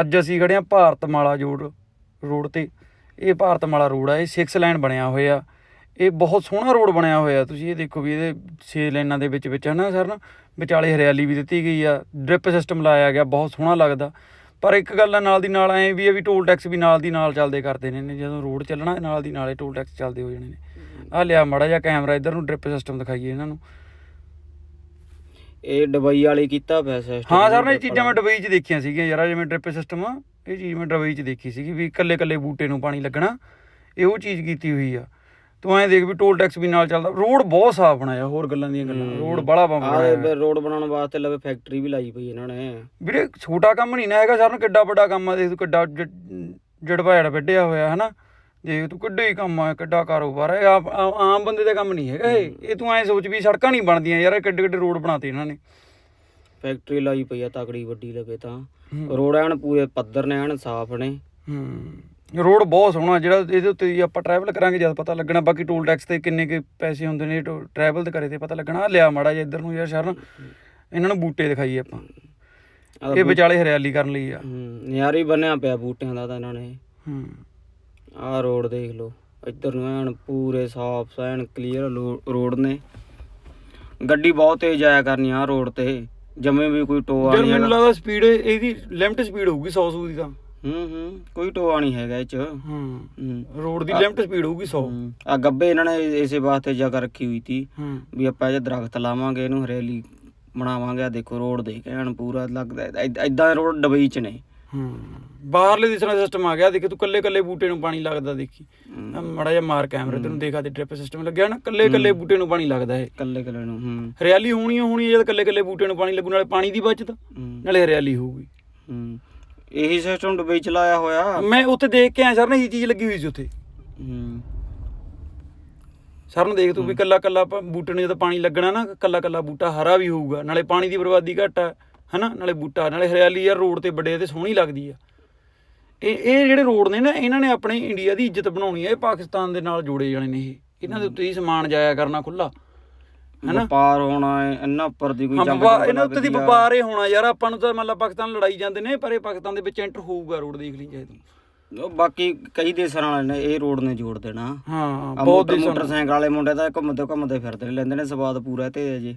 ਅੱਜ ਅਸੀਂ ਖੜੇ ਆ ਭਾਰਤਮਾਲਾ ਜੋੜ ਰੋਡ ਤੇ। ਇਹ ਭਾਰਤਮਾਲਾ ਰੋਡ ਆ, ਇਹ 6 ਲਾਈਨ ਬਣਿਆ ਹੋਇਆ। ਇਹ ਬਹੁਤ ਸੋਹਣਾ ਰੋਡ ਬਣਿਆ ਹੋਇਆ। ਤੁਸੀਂ ਇਹ ਦੇਖੋ ਵੀ ਇਹਦੇ 6 ਲਾਈਨਾਂ ਦੇ ਵਿੱਚ ਵਿੱਚ ਹਨਾ ਸਰ ਨਾ ਵਿਚਾਲੇ ਹਰਿਆਲੀ ਵੀ ਦਿੱਤੀ ਗਈ ਆ ਡ੍ਰਿਪ ਸਿਸਟਮ ਲਾਇਆ ਗਿਆ, ਬਹੁਤ ਸੋਹਣਾ ਲੱਗਦਾ। ਪਰ ਇੱਕ ਗੱਲ ਆ, ਨਾਲ ਦੀ ਨਾਲ ਐ ਵੀ ਆ ਵੀ ਟੋਲ ਟੈਕਸ ਵੀ ਨਾਲ ਦੀ ਨਾਲ ਚੱਲਦੇ ਕਰਦੇ ਨੇ ਜਦੋਂ ਰੋਡ ਚੱਲਣਾ, ਨਾਲ ਦੀ ਨਾਲੇ ਟੋਲ ਟੈਕਸ ਚੱਲਦੇ ਹੋ ਜਾਣੇ ਨੇ। ਆ ਲਿਆ ਮੜਾ ਜਿਹਾ ਕੈਮਰਾ ਇੱਧਰ ਨੂੰ ਡ੍ਰਿਪ ਸਿਸਟਮ ਦਿਖਾਈਏ ਇਹਨਾਂ ਨੂੰ। ਇਹ ਡਬਈ ਵਾਲੇ ਕੀਤਾ ਪਿਆ ਸਿਸਟਮ ਹਾਂ ਸਰ ਨੇ ਇਹ ਚੀਜ਼ਾਂ ਮੈਂ ਦੁਬਈ 'ਚ ਦੇਖੀਆਂ ਸੀਗੀਆਂ ਯਾਰ ਜਿਵੇਂ ਡ੍ਰਿਪ ਸਿਸਟਮ ਇਹ ਚੀਜ਼ ਮੈਂ ਦੁਬਈ 'ਚ ਦੇਖੀ ਸੀਗੀ ਵੀ ਇਕੱਲੇ ਇਕੱਲੇ ਬੂਟੇ ਨੂੰ ਪਾਣੀ ਲੱਗਣਾ ਇਹ ਉਹ ਚੀਜ਼ ਕੀਤੀ ਹੋਈ ਆ। ਤੂੰ ਐਂ ਦੇਖ ਵੀ ਟੋਲ ਟੈਕਸ ਵੀ ਨਾਲ ਚੱਲਦਾ ਰੋਡ ਬਹੁਤ ਸਾਫ਼ ਬਣਾਇਆ ਹੋਰ ਗੱਲਾਂ ਦੀਆਂ ਗੱਲਾਂ ਰੋਡ ਬੜਾ ਬੰਬ ਬਣਾਇਆ। ਆਹ ਰੋਡ ਬਣਾਉਣ ਵਾਸਤੇ ਲਵੇ ਫੈਕਟਰੀ ਵੀ ਲਾਈ ਪਈ ਇਹਨਾਂ ਨੇ। ਵੀਰੇ ਛੋਟਾ ਕੰਮ ਨਹੀਂ ਨਾ ਹੈਗਾ ਸਰ ਕਿੱਡਾ ਵੱਡਾ ਕੰਮ ਆ ਦੇਖ ਤੂੰ ਕਿੱਡਾ ਜੜਵਾੜ ਵੱਡਿਆ ਹੋਇਆ ਹਨਾ? ਦੇਖ ਤੂੰ ਕਿੱਡਾ ਹੀ ਕੰਮ ਆ ਕਿੱਡਾ ਕਾਰੋਬਾਰ ਹੈ ਆ- ਆ- ਆਮ ਬੰਦੇ ਦਾ ਕੰਮ ਨਹੀਂ ਹੈਗਾ ਇਹ। ਇਹ ਤੂੰ ਐਂ ਸੋਚ ਵੀ ਸੜਕਾਂ ਨਹੀਂ ਬਣਦੀਆਂ ਯਾਰ ਇਹ ਕਿੱਡੇ ਕਿੱਡੇ ਰੋਡ ਬਣਾਤੇ ਇਹਨਾਂ ਨੇ। ਫੈਕਟਰੀ ਲਾਈ ਪਈ ਆ ਤਕੜੀ ਵੱਡੀ ਲਵੇ ਤਾਂ। ਹੂੰ। ਰੋਡ ਐਨ ਪੂਰੇ ਪੱਧਰ ਨੇ ਐਨ ਸਾਫ਼ ਨੇ। ਹੂੰ। ਰੋਡ ਬਹੁਤ ਸੋਹਣਾ ਜਿਹੜਾ ਇਹਦੇ ਉੱਤੇ ਜੀ ਆਪਾਂ ਟਰੈਵਲ ਕਰਾਂਗੇ ਜਦ ਪਤਾ ਲੱਗਣਾ ਬਾਕੀ ਟੋਲ ਟੈਕਸ ਤੇ ਕਿੰਨੇ ਕੇ ਪੈਸੇ ਹੁੰਦੇ ਨੇ ਟਰੈਵਲ ਤੇ ਕਰੇ ਤੇ ਪਤਾ ਲੱਗਣਾ। ਆਹ ਲਿਆ ਮਾੜਾ ਜਿਹਾ ਇੱਧਰ ਨੂੰ ਯਾਰ ਸ਼ਰਨ ਇਹਨਾਂ ਨੂੰ ਬੂਟੇ ਦਿਖਾਈਏ ਆਪਾਂ। ਆਹ ਇਹ ਵਿਚਾਲੇ ਹਰਿਆਲੀ ਕਰਨ ਲਈ ਆ। ਹੂੰ, ਨਿਆਰੀ ਬੰਨਿਆ ਪਿਆ ਬੂਟਿਆਂ ਦਾ ਤਾਂ ਇਹਨਾਂ ਨੇ। ਹੂੰ। ਆਹ ਰੋਡ ਦੇਖ ਲਓ। ਇੱਧਰ ਨੂੰ ਐਨ ਪੂਰੇ ਸਾਫ਼ ਐਨ ਕਲੀਅਰ ਰੋਡ ਨੇ। ਗੱਡੀ ਬਹੁਤ ਤੇਜ਼ ਆਇਆ ਕਰਨੀ ਆ ਰੋਡ ਤੇ। ਜਮੇ ਵੀ ਕੋਈ ਟੋਆ ਨਹੀਂ ਮੈਨੂੰ ਲੱਗਦਾ ਸਪੀਡ ਇਹਦੀ ਲਿਮਟ ਸਪੀਡ ਹੋਊਗੀ 100 ਸੂ ਦੀ ਤਾਂ। ਹੂੰ ਹੂੰ ਕੋਈ ਟੋਆ ਨਹੀਂ ਹੈਗਾ ਇਹ ਚ। ਹੂੰ। ਰੋਡ ਦੀ ਲਿਮਟ ਸਪੀਡ ਹੋਊਗੀ 100 ਆ ਗੱਬੇ ਇਹਨਾਂ ਨੇ ਇਸੇ ਵਾਸਤੇ ਜਗ੍ਹਾ ਰੱਖੀ ਹੋਈ ਸੀ ਵੀ ਆਪਾਂ ਇਹ ਦਰਖਤ ਲਾਵਾਂਗੇ ਇਹਨੂੰ ਹਰੇਲੀ ਬਣਾਵਾਂਗੇ। ਆ ਦੇਖੋ ਰੋਡ ਦੇਖ ਐਨ ਪੂਰਾ ਲੱਗਦਾ। ਐਦਾਂ ਰੋਡ ਡਬਈ ਚ ਨੇ। ਹੂੰ। ਬਾਹਰਲੇ ਦੇਸ਼ਾਂ ਦਾ ਸਿਸਟਮ ਆ ਗਿਆ ਦੇਖ ਤੂੰ ਕੱਲੇ ਕੱਲੇ ਬੂਟੇ ਨੂੰ ਪਾਣੀ ਲੱਗਦਾ ਦੇਖੀ। ਮਾੜਾ ਜਿਹਾ ਮਾਰ ਕੈਮਰੇ ਤੈਨੂੰ ਦੇਖਾ ਤੇ ਡ੍ਰਿਪ ਸਿਸਟਮ ਲੱਗਿਆ ਨਾ ਕੱਲੇ ਕੱਲੇ ਬੂਟੇ ਨੂੰ ਪਾਣੀ ਲੱਗਦਾ ਇਹ। ਕੱਲੇ ਕੱਲੇ ਨੂੰ ਹੂੰ। ਹਰਿਆਲੀ ਹੋਣੀ ਹੋਣੀ ਜਦ ਕੱਲੇ ਕੱਲੇ ਬੂਟੇ ਨੂੰ ਪਾਣੀ ਲੱਗੂ ਨਾਲੇ ਪਾਣੀ ਦੀ ਬਚਤ ਨਾਲੇ ਹਰਿਆਲੀ ਹੋਊਗੀ। ਹੂੰ। ਇਹੀ ਸਿਸਟਮ ਡਬਈ ਚ ਲਾਇਆ ਹੋਇਆ। ਮੈਂ ਉੱਥੇ ਦੇਖ ਕੇ ਆਇਆ ਸਰ ਨੇ ਇਹ ਚੀਜ਼ ਲੱਗੀ ਹੋਈ ਸੀ ਉੱਥੇ। ਹੂੰ। ਸਰ ਨੂੰ ਦੇਖ ਤੂੰ ਵੀ ਕੱਲਾ ਕੱਲਾ ਬੂਟੇ ਨੂੰ ਜਦੋਂ ਪਾਣੀ ਲੱਗਣਾ ਨਾ ਕੱਲਾ ਕੱਲਾ ਬੂਟਾ ਹਰਾ ਵੀ ਹੋਊਗਾ ਨਾਲੇ ਪਾਣੀ ਦੀ ਬਰਬਾਦੀ ਘੱਟ ਆ। ਹਨਾ? ਨਾਲੇ ਬੂਟਾ ਨਾਲੇ ਹਰਿਆਲੀ ਯਾਰ ਰੋਡ ਤੇ ਵੱਡੇ ਤੇ ਸੋਹਣੀ ਲੱਗਦੀ ਆ। ਇਹ ਇਹ ਜਿਹੜੇ ਰੋਡ ਨੇ ਨਾ ਇਹਨਾਂ ਨੇ ਆਪਣੇ ਇੰਡੀਆ ਦੀ ਇੱਜ਼ਤ ਬਣਾਉਣੀ ਆ ਇਹ ਪਾਕਿਸਤਾਨ ਦੇ ਨਾਲ ਜੋੜੇ ਜਾਣੇ ਨੇ ਇਹ। ਇਹਨਾਂ ਦੇ ਉੱਤੇ ਹੀ ਸਮਾਨ ਜਾਇਆ ਕਰਨਾ ਖੁੱਲਾ ਹੈਨਾ? ਵਪਾਰ ਹੋਣਾ ਹੈ ਇਹਨਾਂ ਉੱਪਰ ਦੀ ਕੋਈ ਹਾਂ ਜੰਗ ਇਹਨਾਂ ਉੱਤੇ ਦੀ। ਵਪਾਰ ਇਹ ਹੋਣਾ ਯਾਰ ਆਪਾਂ ਨੂੰ ਤਾਂ ਮਤਲਬ ਪਾਕਿਸਤਾਨ ਲੜਾਈ ਜਾਂਦੇ ਨੇ ਪਰ ਇਹ ਪਾਕਿਸਤਾਨ ਦੇ ਵਿੱਚ ਐਂਟਰ ਹੋਊਗਾ ਰੋਡ ਦੇਖ ਲਈ ਚਾਹੇ ਤੂੰ। ਬਾਕੀ ਕਈ ਦੇਸ਼ਾਂ ਨਾਲ ਨੇ ਇਹ ਰੋਡ ਨੇ ਜੋੜ ਦੇਣਾ। ਹਾਂ ਬਹੁਤ ਦੇਸ਼ਾਂ ਮੋਟਰਸਾਈਕਲ ਵਾਲੇ ਮੁੰਡੇ ਤਾਂ ਘੁੰਮਦੇ ਘੁੰਮਦੇ ਫਿਰਦੇ ਨੇ, ਲੈਂਦੇ ਨੇ ਸਵਾਦ ਪੂਰਾ ਤੇ ਅਜੇ।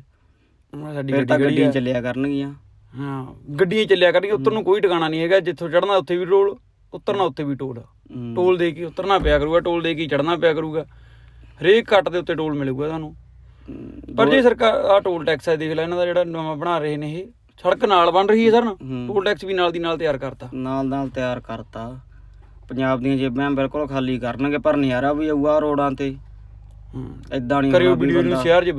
ਸਾਡੀ ਗੱਡੀ ਗੱਡੀਆਂ। ਚੱਲਿਆ ਕਰਨਗੀਆਂ। ਹਾਂ ਗੱਡੀਆਂ ਚੱਲਿਆ ਕਰਨਗੀਆਂ ਉੱਤਰ ਨੂੰ ਕੋਈ ਟਿਕਾਣਾ ਨਹੀਂ ਹੈਗਾ ਜਿੱਥੋਂ ਚੜਨਾ ਉੱਥੇ ਵੀ ਟੋਲ ਉਤਰਨਾ ਉੱਥੇ ਵੀ ਟੋਲ। ਟੋਲ ਦੇ ਕੇ ਉਤਰਨਾ ਪਿਆ ਕਰੂਗਾ ਟੋਲ ਦੇ ਕੇ ਚੜਨਾ ਪਿਆ ਕਰੂਗਾ ਹਰੇਕ ਕੱਟ ਦੇ ਉੱਤੇ ਟੋਲ ਮਿਲੂਗਾ ਤੁਹਾਨੂੰ। ਪਰ ਜੇ ਸਰਕਾਰ ਆ ਟੋਲ ਟੈਕਸ ਹੈ ਦੇਖ ਲੈ ਇਹਨਾਂ ਦਾ ਜਿਹੜਾ ਨਵਾਂ ਬਣਾ ਰਹੇ ਨੇ ਇਹ ਸੜਕ ਨਾਲ ਬਣ ਰਹੀ ਹੈ ਸਰ ਨਾ। ਟੋਲ ਟੈਕਸ ਵੀ ਨਾਲ ਦੀ ਨਾਲ ਤਿਆਰ ਕਰਤਾ ਨਾਲ ਨਾਲ ਤਿਆਰ ਕਰਤਾ ਪੰਜਾਬ ਦੀਆਂ ਜੇਬਾਂ ਬਿਲਕੁਲ ਖਾਲੀ ਕਰਨਗੇ ਪਰ ਨਜ਼ਾਰਾ ਵੀ ਆਊਗਾ ਰੋਡਾਂ ਤੇ ਐਦਾਂ ਨਹੀਂ ਕਰਿਓ ਵੀਡੀਓ ਨੂੰ ਸ਼ੇਅਰ ਜੇ